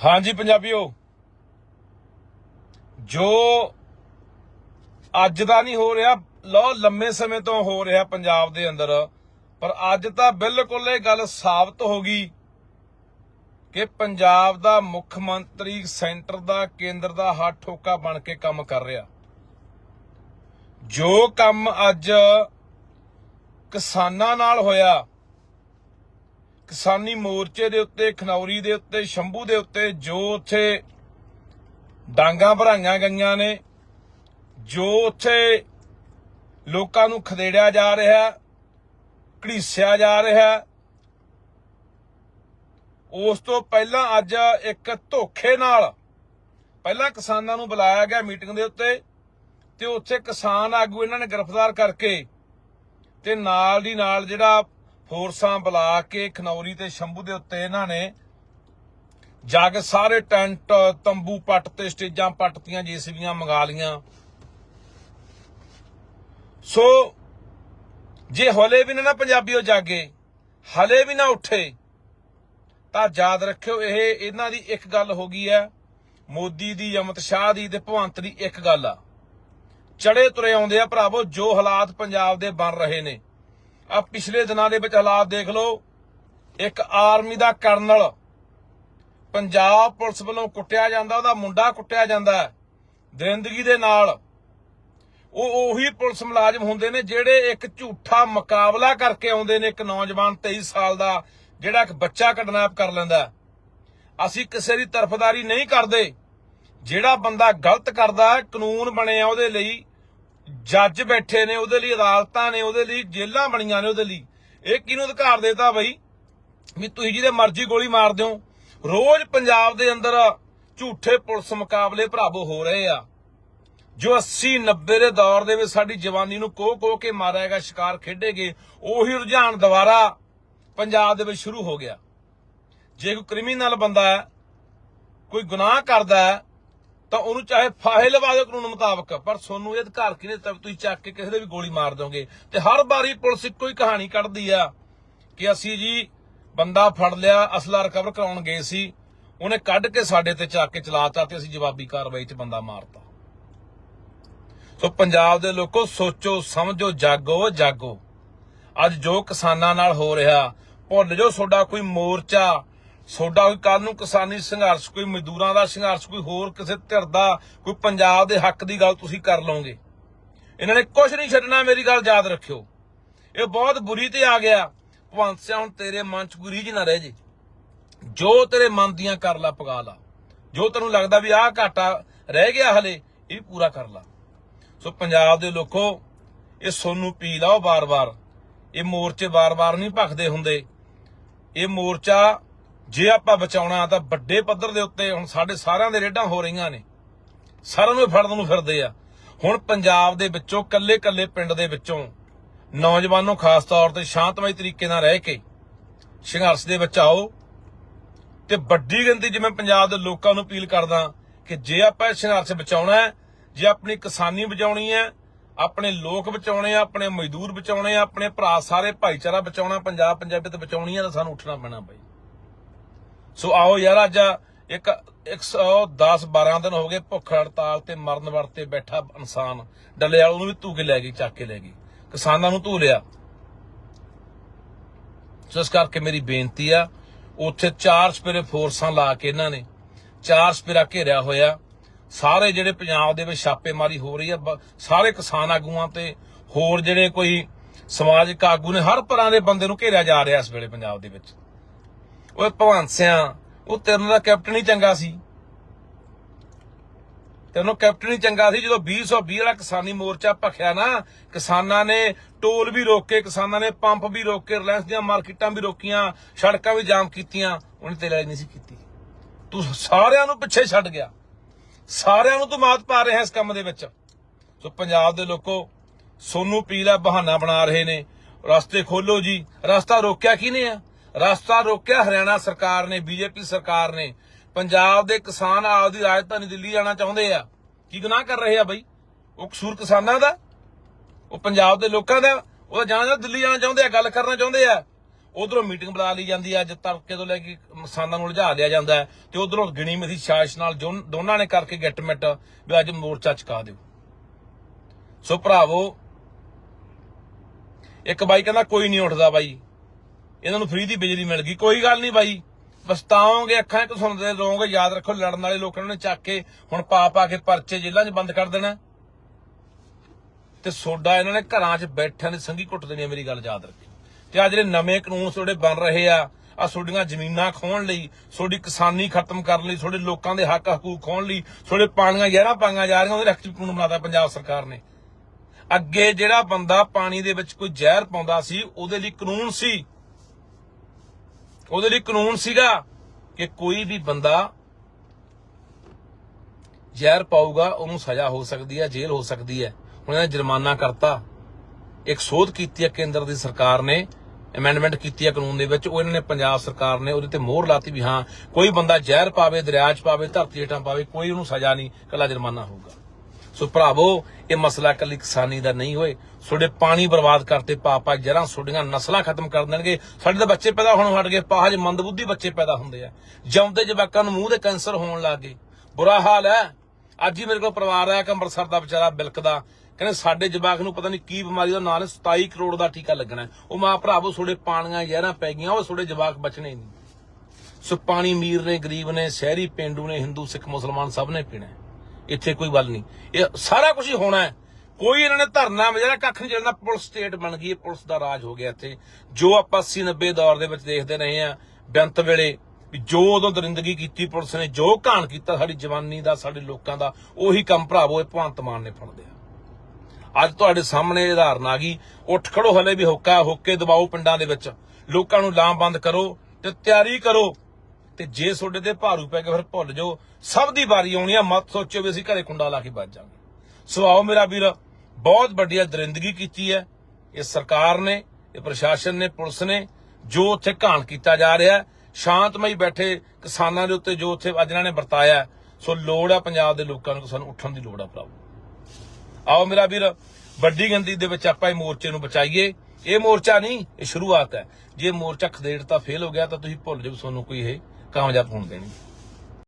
ਹਾਂਜੀ, ਪੰਜਾਬੀਓ। ਜੋ ਅੱਜ ਦਾ ਨਹੀਂ ਹੋ ਰਿਹਾ ਲੋ ਲੰਮੇ ਸਮੇਂ ਤੋਂ ਹੋ ਰਿਹਾ ਪੰਜਾਬ ਦੇ ਅੰਦਰ, ਪਰ ਅੱਜ ਤਾਂ ਬਿਲਕੁਲ ਇਹ ਗੱਲ ਸਾਬਤ ਹੋ ਗਈ ਕਿ ਪੰਜਾਬ ਦਾ ਮੁੱਖ ਮੰਤਰੀ ਸੈਂਟਰ ਦਾ, ਕੇਂਦਰ ਦਾ ਹੱਥ ਠੋਕਾ ਬਣ ਕੇ ਕੰਮ ਕਰ ਰਿਹਾ। ਜੋ ਕੰਮ ਅੱਜ ਕਿਸਾਨਾਂ ਨਾਲ ਹੋਇਆ ਕਿਸਾਨੀ ਮੋਰਚੇ ਦੇ ਉੱਤੇ, ਖਨੌਰੀ ਦੇ ਉੱਤੇ, ਸ਼ੰਭੂ ਦੇ ਉੱਤੇ, ਜੋ ਉੱਥੇ ਡਾਂਗਾ ਭਰਾਈਆਂ ਗਈਆਂ ਨੇ, ਜੋ ਉੱਥੇ ਲੋਕਾਂ ਨੂੰ ਖਦੇੜਿਆ ਜਾ ਰਿਹਾ, ਘੜੀਸਿਆ ਜਾ ਰਿਹਾ, ਉਸ ਤੋਂ ਪਹਿਲਾਂ ਅੱਜ ਇੱਕ ਧੋਖੇ ਨਾਲ ਪਹਿਲਾਂ ਕਿਸਾਨਾਂ ਨੂੰ ਬੁਲਾਇਆ ਗਿਆ ਮੀਟਿੰਗ ਦੇ ਉੱਤੇ, ਤੇ ਉੱਥੇ ਕਿਸਾਨ ਆਗੂ ਇਹਨਾਂ ਨੇ ਗ੍ਰਿਫਤਾਰ ਕਰਕੇ ਤੇ ਨਾਲ ਦੀ ਨਾਲ ਜਿਹੜਾ ਫੋਰਸਾਂ ਬੁਲਾ ਕੇ ਖਨੌਰੀ ਤੇ ਸ਼ੰਭੂ ਦੇ ਉੱਤੇ ਇਹਨਾਂ ਨੇ ਜਾ ਕੇ ਸਾਰੇ ਟੈਂਟ, ਤੰਬੂ ਪੱਟ ਤੇ ਸਟੇਜਾਂ ਪੱਟਤੀਆਂ, ਜੀਸੀਬੀਆਂ ਮੰਗਾ ਲੀਆਂ ਸੋ ਜੇ ਹਲੇ ਵੀ ਨਾ ਨਾ ਪੰਜਾਬੀਓ ਜਾਗੇ, ਹਲੇ ਵੀ ਨਾ ਉੱਠੇ, ਤਾਂ ਯਾਦ ਰੱਖਿਓ ਇਹ, ਇਹਨਾਂ ਦੀ ਇੱਕ ਗੱਲ ਹੋ ਗਈ ਹੈ, ਮੋਦੀ ਦੀ, ਅਮਿਤ ਸ਼ਾਹ ਦੀ ਤੇ ਭਵੰਤ ਦੀ ਇੱਕ ਗੱਲ ਆ। ਚੜੇ ਤੁਰੇ ਆਉਂਦੇ ਆ ਭਰਾਵੋ, ਜੋ ਹਾਲਾਤ ਪੰਜਾਬ ਦੇ ਬਣ ਰਹੇ ਨੇ। ਆ ਪਿਛਲੇ ਦਿਨਾਂ ਦੇ ਵਿੱਚ ਹਾਲਾਤ ਦੇਖ ਲਓ। ਇੱਕ ਆਰਮੀ ਦਾ ਕਰਨਲ ਪੰਜਾਬ ਪੁਲਿਸ ਵੱਲੋਂ ਕੁੱਟਿਆ ਜਾਂਦਾ ਉਹਦਾ ਮੁੰਡਾ ਕੁੱਟਿਆ ਜਾਂਦਾ ਦਰਿੰਦਗੀ ਦੇ ਨਾਲ ਉਹ ਉਹੀ ਪੁਲਿਸ ਮੁਲਾਜ਼ਮ ਹੁੰਦੇ ਨੇ ਜਿਹੜੇ ਇੱਕ ਝੂਠਾ ਮੁਕਾਬਲਾ ਕਰਕੇ ਆਉਂਦੇ ਨੇ ਇੱਕ ਨੌਜਵਾਨ 23 ਸਾਲ ਦਾ ਜਿਹੜਾ ਇੱਕ ਬੱਚਾ ਕਿਡਨੈਪ ਕਰ ਲੈਂਦਾ ਅਸੀਂ ਕਿਸੇ ਦੀ ਤਰਫਦਾਰੀ ਨਹੀਂ ਕਰਦੇ। ਜਿਹੜਾ ਬੰਦਾ ਗਲਤ ਕਰਦਾ ਹੈ, ਕਾਨੂੰਨ ਬਣਿਆ ਉਹਦੇ ਲਈ ਜੱਜ ਬੈਠੇ ਨੇ ਉਹਦੇ ਲਈ, ਅਦਾਲਤਾਂ ਨੇ ਉਹਦੇ ਲਈ, ਜੇਲ੍ਹਾਂ ਬਣੀਆਂ ਨੇ ਉਹਦੇ ਲਈ। ਇਹ ਕਿਹਨੂੰ ਅਧਿਕਾਰ ਦੇਤਾ ਬਈ? ਵੀ ਤੁਸੀਂ ਜਿਹਦੇ ਮਰਜ਼ੀ ਗੋਲੀ ਮਾਰ ਦਿਓ। ਰੋਜ਼ ਪੰਜਾਬ ਦੇ ਅੰਦਰ ਝੂਠੇ ਪੁਲਿਸ ਮੁਕਾਬਲੇ ਭਰਾਵੋ ਹੋ ਰਹੇ ਆ। ਜੋ 80 90 ਦੇ ਦੌਰ ਦੇ ਵਿੱਚ ਸਾਡੀ ਜਵਾਨੀ ਨੂੰ ਕੋਹ ਕੋਹ ਕੇ ਮਾਰਿਆ ਗਿਆ, ਸ਼ਿਕਾਰ ਖੇਡੇਗੇ ਉਹੀ ਰੁਝਾਨ ਦੁਬਾਰਾ ਪੰਜਾਬ ਦੇ ਵਿੱਚ ਸ਼ੁਰੂ ਹੋ ਗਿਆ। ਜੇ ਕੋਈ ਕ੍ਰਿਮੀਨਲ ਬੰਦਾ ਹੈ, ਕੋਈ ਗੁਨਾਹ ਕਰਦਾ ਹੈ ਤਾਂ ਉਹਨੂੰ ਚਾਹੇ ਫਾਹੇ ਲਵਾ ਦਿਓ ਕਾਨੂੰਨ ਮੁਤਾਬਕ, ਪਰ ਤੁਹਾਨੂੰ ਇਹ ਅਧਿਕਾਰ ਕਿਹਨੇ ਦਿੱਤਾ ਤੁਸੀਂ ਚੱਕ ਕੇ ਕਿਸੇ ਦੇ ਵੀ ਗੋਲੀ ਮਾਰ ਦੋਗੇ ਤੇ ਹਰ ਵਾਰੀ ਪੁਲਿਸ ਇੱਕੋ ਹੀ ਕਹਾਣੀ ਕੱਢਦੀ ਆ ਕਿ ਅਸੀਂ ਜੀ ਬੰਦਾ ਫੜ ਲਿਆ, ਅਸਲਾ ਰਿਕਵਰ ਕਰਾਉਣ ਗਏ ਸੀ, ਉਹਨੇ ਕੱਢ ਕੇ ਸਾਡੇ ਤੇ ਚੱਕ ਕੇ ਚਲਾਤਾ ਤੇ ਅਸੀਂ ਜਵਾਬੀ ਕਾਰਵਾਈ 'ਚ ਬੰਦਾ ਮਾਰਤਾ। ਸੋ ਪੰਜਾਬ ਦੇ ਲੋਕੋ, ਸੋਚੋ, ਸਮਝੋ, ਜਾਗੋ ਜਾਗੋ। ਅੱਜ ਜੋ ਕਿਸਾਨਾਂ ਨਾਲ ਹੋ ਰਿਹਾ, ਭੁੱਲ ਜੋ ਤੁਹਾਡਾ ਕੋਈ ਮੋਰਚਾ ਤੁਹਾਡਾ ਕੋਈ ਕੱਲ ਨੂੰ ਕਿਸਾਨੀ ਸੰਘਰਸ਼, ਕੋਈ ਮਜ਼ਦੂਰਾਂ ਦਾ ਸੰਘਰਸ਼, ਕੋਈ ਹੋਰ ਕਿਸੇ ਧਿਰ ਦਾ, ਕੋਈ ਪੰਜਾਬ ਦੇ ਹੱਕ ਦੀ ਗੱਲ ਤੁਸੀਂ ਕਰ ਲਓਗੇ। ਇਹਨਾਂ ਨੇ ਕੁਝ ਨਹੀਂ ਛੱਡਣਾ, ਮੇਰੀ ਗੱਲ ਯਾਦ ਰੱਖਿਓ। ਇਹ ਬਹੁਤ ਬੁਰੀ ਤੇ ਆ ਗਿਆ। ਭਵੰਤ ਸਿਆ ਹੁਣ ਤੇਰੇ ਮਨ ਚ ਕੋਈ ਰੀਝ ਨਾ ਰਹਿ ਜੇ। ਜੋ ਤੇਰੇ ਮਨ ਦੀਆਂ ਕਰ ਲਾ, ਪਗਾ ਲਾ। ਜੋ ਤੈਨੂੰ ਲੱਗਦਾ ਵੀ ਆਹ ਘਾਟਾ ਰਹਿ ਗਿਆ ਹਲੇ, ਇਹ ਪੂਰਾ ਕਰ ਲਾ। ਸੋ ਪੰਜਾਬ ਦੇ ਲੋਕੋ, ਇਹ ਸੋਨੂੰ ਪੀ ਲਾਓ ਬਾਰ-ਬਾਰ ਇਹ ਮੋਰਚੇ ਬਾਰ-ਬਾਰ ਨਹੀਂ ਭਖਦੇ ਹੁੰਦੇ। ਇਹ ਮੋਰਚਾ ਜੇ ਆਪਾਂ ਬਚਾਉਣਾ ਤਾਂ ਵੱਡੇ ਪੱਧਰ ਦੇ ਉੱਤੇ ਹੁਣ ਸਾਡੇ ਸਾਰਿਆਂ ਦੇ ਰੇਡਾਂ ਹੋ ਰਹੀਆਂ ਨੇ। ਸਾਰਿਆਂ ਨੂੰ ਫੜਨ ਨੂੰ ਫਿਰਦੇ ਆ। ਹੁਣ ਪੰਜਾਬ ਦੇ ਵਿੱਚੋਂ ਕੱਲੇ-ਕੱਲੇ ਪਿੰਡ ਦੇ ਵਿੱਚੋਂ ਨੌਜਵਾਨੋ ਖਾਸ ਤੌਰ ਤੇ ਸ਼ਾਂਤਮਈ ਤਰੀਕੇ ਨਾਲ ਰਹਿ ਕੇ ਸੰਘਰਸ਼ ਦੇ ਵਿੱਚ ਆਓ ਤੇ ਵੱਡੀ ਗਿਣਤੀ ਜਿਵੇਂ ਪੰਜਾਬ ਦੇ ਲੋਕਾਂ ਨੂੰ ਅਪੀਲ ਕਰਦਾ ਕਿ ਜੇ ਆਪਾਂ ਇਹ ਸੰਘਰਸ਼ ਬਚਾਉਣਾ ਹੈ, ਜੇ ਆਪਣੀ ਕਿਸਾਨੀ ਬਚਾਉਣੀ ਹੈ, ਆਪਣੇ ਲੋਕ ਬਚਾਉਣੇ ਆ, ਆਪਣੇ ਮਜ਼ਦੂਰ ਬਚਾਉਣੇ ਆ, ਆਪਣੇ ਭਰਾ ਸਾਰੇ ਭਾਈਚਾਰਾ ਬਚਾਉਣਾ, ਪੰਜਾਬ ਪੰਜਾਬੀਅਤ ਬਚਾਉਣੀ ਆ ਤਾਂ ਸਾਨੂੰ ਉੱਠਣਾ ਪੈਣਾ ਬਾਈ। ਸੋ ਆਓ ਯਾਰ, ਅੱਜ ਇੱਕ 110 12 ਦਿਨ ਹੋ ਗਏ ਭੁੱਖ ਹੜਤਾਲ ਤੇ ਮਰਨ ਵਰਤੇ ਬੈਠਾ ਇਨਸਾਨ। ਡੱਲੇ ਵਾਲ ਨੂੰ ਵੀ ਧੂ ਕੇ ਲੈ ਗਈ, ਚੱਕ ਕੇ ਲੈ ਗਈ। ਕਿਸਾਨਾਂ ਨੂੰ ਧੂ ਲਿਆ। ਸੋ ਇਸ ਕਰਕੇ ਮੇਰੀ ਬੇਨਤੀ ਆ, ਉੱਥੇ ਚਾਰ ਸਪੇਰੇ ਫੋਰਸਾਂ ਲਾ ਕੇ ਇਹਨਾਂ ਨੇ, ਚਾਰ ਸਪੇਰਾ ਘੇਰਿਆ ਹੋਇਆ। ਸਾਰੇ ਜਿਹੜੇ ਪੰਜਾਬ ਦੇ ਵਿੱਚ ਛਾਪੇਮਾਰੀ ਹੋ ਰਹੀ ਆ ਸਾਰੇ ਕਿਸਾਨ ਆਗੂਆਂ ਤੇ ਹੋਰ ਜਿਹੜੇ ਕੋਈ ਸਮਾਜਿਕ ਆਗੂ ਨੇ, ਹਰ ਤਰ੍ਹਾਂ ਦੇ ਬੰਦੇ ਨੂੰ ਘੇਰਿਆ ਜਾ ਰਿਹਾ ਇਸ ਵੇਲੇ ਪੰਜਾਬ ਦੇ ਵਿੱਚ। ਓਏ ਭਗਵੰਤ ਸਿਆ ਉਹ ਤੇਰੇ ਦਾ ਕੈਪਟਨ ਹੀ ਚੰਗਾ ਸੀ। ਤੈਨੂੰ ਕੈਪਟਨ ਹੀ ਚੰਗਾ ਸੀ ਜਦੋਂ 2020 ਵਾਲਾ ਕਿਸਾਨੀ ਮੋਰਚਾ ਭਖਿਆ ਨਾ, ਕਿਸਾਨਾਂ ਨੇ ਟੋਲ ਵੀ ਰੋਕੇ, ਕਿਸਾਨਾਂ ਨੇ ਪੰਪ ਵੀ ਰੋਕੇ, ਰਿਲਾਇੰਸ ਦੀਆਂ ਮਾਰਕੀਟਾਂ ਵੀ ਰੋਕੀਆਂ, ਸੜਕਾਂ ਵੀ ਜਾਮ ਕੀਤੀਆਂ, ਉਹਨੇ ਤੇਰੇ ਵਾਲੀ ਨਹੀਂ ਸੀ ਕੀਤੀ। ਤੂੰ ਸਾਰਿਆਂ ਨੂੰ ਪਿੱਛੇ ਛੱਡ ਗਿਆ। ਸਾਰਿਆਂ ਨੂੰ ਤੂੰ ਮਾਤ ਪਾ ਰਿਹਾ ਇਸ ਕੰਮ ਦੇ ਵਿੱਚ। ਸੋ ਪੰਜਾਬ ਦੇ ਲੋਕੋ, ਸੋਨੂੰ ਪੀਲਾ ਬਹਾਨਾ ਬਣਾ ਰਹੇ ਨੇ। ਰਸਤੇ ਖੋਲੋ ਜੀ, ਰਸਤਾ ਰੋਕਿਆ ਕਿਹਨੇ ਆ? ਰਸਤਾ ਰੋਕਿਆ ਹਰਿਆਣਾ ਸਰਕਾਰ ਨੇ, ਬੀਜੇਪੀ ਸਰਕਾਰ ਨੇ। ਪੰਜਾਬ ਦੇ ਕਿਸਾਨ ਆਪਦੀ ਰਾਜਧਾਨੀ ਦਿੱਲੀ ਜਾਣਾ ਚਾਹੁੰਦੇ ਆ। ਕੀ ਗੁਨਾਹ ਕਰ ਰਹੇ ਆ ਬਈ? ਉਹ ਕਸੂਰ ਕਿਸਾਨਾਂ ਦਾ? ਉਹ ਪੰਜਾਬ ਦੇ ਲੋਕਾਂ ਦਾ? ਉਹ ਜਾਣਾ ਦਿੱਲੀ ਜਾਣਾ ਚਾਹੁੰਦੇ ਆ, ਗੱਲ ਕਰਨਾ ਚਾਹੁੰਦੇ ਆ। ਉਧਰੋਂ ਮੀਟਿੰਗ ਬੁਲਾ ਲਈ ਜਾਂਦੀ ਹੈ ਅੱਜ ਤੜਕੇ ਤੋਂ ਲੈ ਕੇ ਕਿਸਾਨਾਂ ਨੂੰ ਉਲਝਾ ਲਿਆ ਜਾਂਦਾ ਹੈ। ਤੇ ਉਧਰੋਂ ਗਿਣੀ ਮਿਥੀ ਸਾਜ਼ਿਸ਼ ਨਾਲ ਦੋਨਾਂ ਨੇ ਕਰਕੇ ਗਿੱਟਮਿਟ ਵੀ ਅੱਜ ਮੋਰਚਾ ਚੁਕਾ ਦਿਓ। ਸੋ ਭਰਾਵੋ, ਇੱਕ ਬਾਈ ਕਹਿੰਦਾ, ਕੋਈ ਨਹੀਂ ਉੱਠਦਾ ਬਾਈ। ਇਹਨਾਂ ਨੂੰ ਫ੍ਰੀ ਦੀ ਬਿਜਲੀ ਮਿਲ ਗਈ। ਕੋਈ ਗੱਲ ਨਹੀਂ ਬਾਈ। ਪਛਤਾਓਗੇ, ਅੱਖਾਂ 'ਚ ਸੁਣਦੇ ਰਹੋਗੇ। ਯਾਦ ਰੱਖੋ, ਲੜਨ ਵਾਲੇ ਲੋਕਾਂ ਨੇ ਚੱਕ ਕੇ ਹੁਣ ਪਾ ਪਾ ਕੇ ਪਰਚੇ ਜੇਲ੍ਹਾਂ 'ਚ ਬੰਦ ਕਰ ਦੇਣਾ। ਤੇ ਸੋਡਾ ਇਹਨਾਂ ਨੇ ਘਰਾਂ 'ਚ ਬੈਠਿਆਂ ਦੀ ਸੰਗੀ ਕੁੱਟ ਦੇਣੀ ਮੇਰੀ ਗੱਲ ਯਾਦ ਰੱਖੀ ਤੇ ਆ ਜਿਹੜੇ ਨਵੇਂ ਕਾਨੂੰਨ ਤੁਹਾਡੇ ਬਣ ਰਹੇ ਆ ਆ ਤੁਹਾਡੀਆਂ ਜ਼ਮੀਨਾਂ ਖੋਣ ਲਈ ਤੁਹਾਡੀ ਕਿਸਾਨੀ ਖਤਮ ਕਰਨ ਲਈ ਤੁਹਾਡੇ ਲੋਕਾਂ ਦੇ ਹੱਕ ਹਕੂਕ ਖੋਣ ਲਈ ਤੁਹਾਡੇ ਪਾਣੀਆਂ ਜ਼ਹਿਰਾਂ ਪਾਈਆਂ ਜਾ ਰਹੀਆਂ, ਉਹਦੇ ਰੈਕਟਿਵ ਕਾਨੂੰਨ ਬਣਾਤਾ ਪੰਜਾਬ ਸਰਕਾਰ ਨੇ। ਅੱਗੇ ਜਿਹੜਾ ਬੰਦਾ ਪਾਣੀ ਦੇ ਵਿੱਚ ਕੋਈ ਜ਼ਹਿਰ ਪਾਉਂਦਾ ਸੀ, ਉਹਦੇ ਲਈ ਕਾਨੂੰਨ ਸੀ। ਉਹਦੇ ਲਈ ਕਾਨੂੰਨ ਸੀਗਾ ਕਿ ਕੋਈ ਵੀ ਬੰਦਾ ਜ਼ਹਿਰ ਪਾਊਗਾ, ਉਹਨੂੰ ਸਜ਼ਾ ਹੋ ਸਕਦੀ ਹੈ, ਜੇਲ੍ਹ ਹੋ ਸਕਦੀ ਹੈ। ਉਹਨਾਂ ਨੇ ਜੁਰਮਾਨਾ ਕਰਤਾ। ਇੱਕ ਸੋਧ ਕੀਤੀ ਹੈ ਕੇਂਦਰ ਦੀ ਸਰਕਾਰ ਨੇ ਅਮੈਂਡਮੈਂਟ ਕੀਤੀ ਹੈ ਕਾਨੂੰਨ ਦੇ ਵਿੱਚ। ਉਹ ਇਹਨਾਂ ਨੇ ਪੰਜਾਬ ਸਰਕਾਰ ਨੇ ਉਹਦੇ ਤੇ ਮੋਹਰ ਲਾਤੀ ਵੀ ਹਾਂ, ਕੋਈ ਬੰਦਾ ਜ਼ਹਿਰ ਪਾਵੇ, ਦਰਿਆ 'ਚ ਪਾਵੇ, ਧਰਤੀ ਹੇਠਾਂ ਪਾਵੇ, ਕੋਈ ਉਹਨੂੰ ਸਜ਼ਾ ਨਹੀਂ ਕੱਲਾ ਜੁਰਮਾਨਾ ਹੋਊਗਾ। ਸੋ ਭਰਾਵੋ, ਇਹ ਮਸਲਾ ਕੱਲੀ ਕਿਸਾਨੀ ਦਾ ਨਹੀਂ ਹੋਏ। ਤੁਹਾਡੇ ਪਾਣੀ ਬਰਬਾਦ ਕਰਤੇ, ਪਾਪਾ ਜਰਾਂ ਤੁਹਾਡੀਆਂ ਨਸਲਾਂ ਖਤਮ ਕਰ ਦੇਣਗੇ। ਸਾਡੇ ਤਾਂ ਬੱਚੇ ਪੈਦਾ ਹੋਣ ਹਟ ਗਏ ਪਾਜ ਮੰਦਬੁੱਧੀ ਬੱਚੇ ਪੈਦਾ ਹੁੰਦੇ ਆ। ਜਿਉਂਦੇ ਜਵਾਕਾਂ ਨੂੰ ਮੂੰਹ ਦੇ ਕੈਂਸਰ ਹੋਣ ਲੱਗ ਗਏ। ਬੁਰਾ ਹਾਲ ਹੈ। ਅੱਜ ਹੀ ਮੇਰੇ ਕੋਲ ਪਰਿਵਾਰ ਆਇਆ ਕਿ ਅੰਮ੍ਰਿਤਸਰ ਦਾ ਵਿਚਾਰਾ ਬਿਲਕਦਾ ਕਹਿੰਦੇ ਸਾਡੇ ਜਵਾਕ ਨੂੰ ਪਤਾ ਨਹੀਂ ਕੀ ਬਿਮਾਰੀ ਦਾ ਨਾਂ ਹੈ 27 ਕਰੋੜ ਦਾ ਟੀਕਾ ਲੱਗਣਾ ਉਹ ਮਾਂ ਭਰਾਵੋ, ਤੁਹਾਡੇ ਪਾਣੀਆਂ ਜ਼ਹਿਰਾਂ ਪੈ ਗਈਆਂ, ਉਹ ਤੁਹਾਡੇ ਜਵਾਕ ਬਚਣੇ ਨਹੀਂ। ਸੋ ਪਾਣੀ ਅਮੀਰ ਨੇ, ਗਰੀਬ ਨੇ, ਸ਼ਹਿਰੀ ਪਿੰਡੂ ਨੇ, ਹਿੰਦੂ, ਸਿੱਖ, ਮੁਸਲਮਾਨ ਸਭ ਨੇ ਪੀਣਾ ਇੱਥੇ ਕੋਈ ਗੱਲ ਨਹੀਂ। ਇਹ ਸਾਰਾ ਕੁਝ ਹੀ ਹੋਣਾ ਹੈ। ਕੋਈ ਇਹਨਾਂ ਨੇ ਧਰਨਾ ਵਜਾ ਕੱਖ ਨਹੀਂ ਚੱਲਣਾ ਪੁਲਿਸ ਸਟੇਟ ਬਣ ਗਈ ਪੁਲਿਸ ਦਾ ਰਾਜ ਹੋ ਗਿਆ ਇੱਥੇ। ਜੋ ਆਪਾਂ 80 90 ਦੌਰ ਦੇ ਵਿੱਚ ਦੇਖਦੇ ਰਹੇ ਆ ਬੇਅੰਤ ਵੇਲੇ ਜੋ ਉਦੋਂ ਦਰਿੰਦਗੀ ਕੀਤੀ ਪੁਲਿਸ ਨੇ, ਜੋ ਘਾਣ ਕੀਤਾ ਸਾਡੀ ਜਵਾਨੀ ਦਾ, ਸਾਡੇ ਲੋਕਾਂ ਦਾ, ਉਹੀ ਕੰਮ ਭਰਾਵੋ, ਇਹ ਭਗਵੰਤ ਮਾਨ ਨੇ ਫੜ ਲਿਆ ਅੱਜ ਤੁਹਾਡੇ ਸਾਹਮਣੇ ਉਦਾਹਰਨ ਆ ਗਈ, ਉੱਠ ਖੜੋ ਹਲੇ ਵੀ ਹੋਕਾ, ਹੋਕੇ ਦਬਾਓ ਪਿੰਡਾਂ ਦੇ ਵਿੱਚ। ਲੋਕਾਂ ਨੂੰ ਲਾਮਬੰਦ ਕਰੋ ਤੇ ਤਿਆਰੀ ਕਰੋ। ਤੇ ਜੇ ਤੁਹਾਡੇ ਤੇ ਭਾਰੂ ਪੈ ਕੇ ਫਿਰ ਭੁੱਲ ਜਾਓ, ਸਭ ਦੀ ਵਾਰੀ ਆਉਣੀ ਆ, ਮਤ ਸੋਚਿਓ ਵੀ ਅਸੀਂ ਘਰੇ ਕੁੰਡਾ ਲਾ ਕੇ ਬਚ ਜਾਵਾਂਗੇ। ਸੋ ਆਓ ਮੇਰਾ ਵੀਰ, ਬਹੁਤ ਵੱਡੀ ਦਰਿੰਦਗੀ ਕੀਤੀ ਹੈ। ਇਹ ਸਰਕਾਰ ਨੇ, ਇਹ ਪ੍ਰਸ਼ਾਸਨ ਨੇ, ਪੁਲਿਸ ਨੇ, ਜੋ ਉੱਥੇ ਘਾਣ ਕੀਤਾ ਜਾ ਰਿਹਾ ਸ਼ਾਂਤਮਈ ਬੈਠੇ ਕਿਸਾਨਾਂ ਦੇ ਉੱਤੇ ਜੋ ਉੱਥੇ ਅੱਜ ਇਹਨਾਂ ਨੇ ਵਰਤਾਇਆ ਸੋ ਲੋੜ ਆ ਪੰਜਾਬ ਦੇ ਲੋਕਾਂ ਨੂੰ ਸਾਨੂੰ ਉੱਠਣ ਦੀ ਲੋੜ ਆ ਭਰਾਵੋ। ਆਓ ਮੇਰਾ ਵੀਰ, ਵੱਡੀ ਗਿਣਤੀ ਦੇ ਵਿੱਚ ਆਪਾਂ ਇਹ ਮੋਰਚੇ ਨੂੰ ਬਚਾਈਏ। ਇਹ ਮੋਰਚਾ ਨਹੀਂ, ਇਹ ਸ਼ੁਰੂਆਤ ਹੈ। ਜੇ ਮੋਰਚਾ ਖਦੇੜ ਤਾਂ ਫੇਲ ਹੋ ਗਿਆ ਤਾਂ ਤੁਸੀਂ ਭੁੱਲ ਜਾਓ ਤੁਹਾਨੂੰ ਕੋਈ ਇਹ ਕਾਮਯਾਬ ਹੋਣ ਦੇਣੀ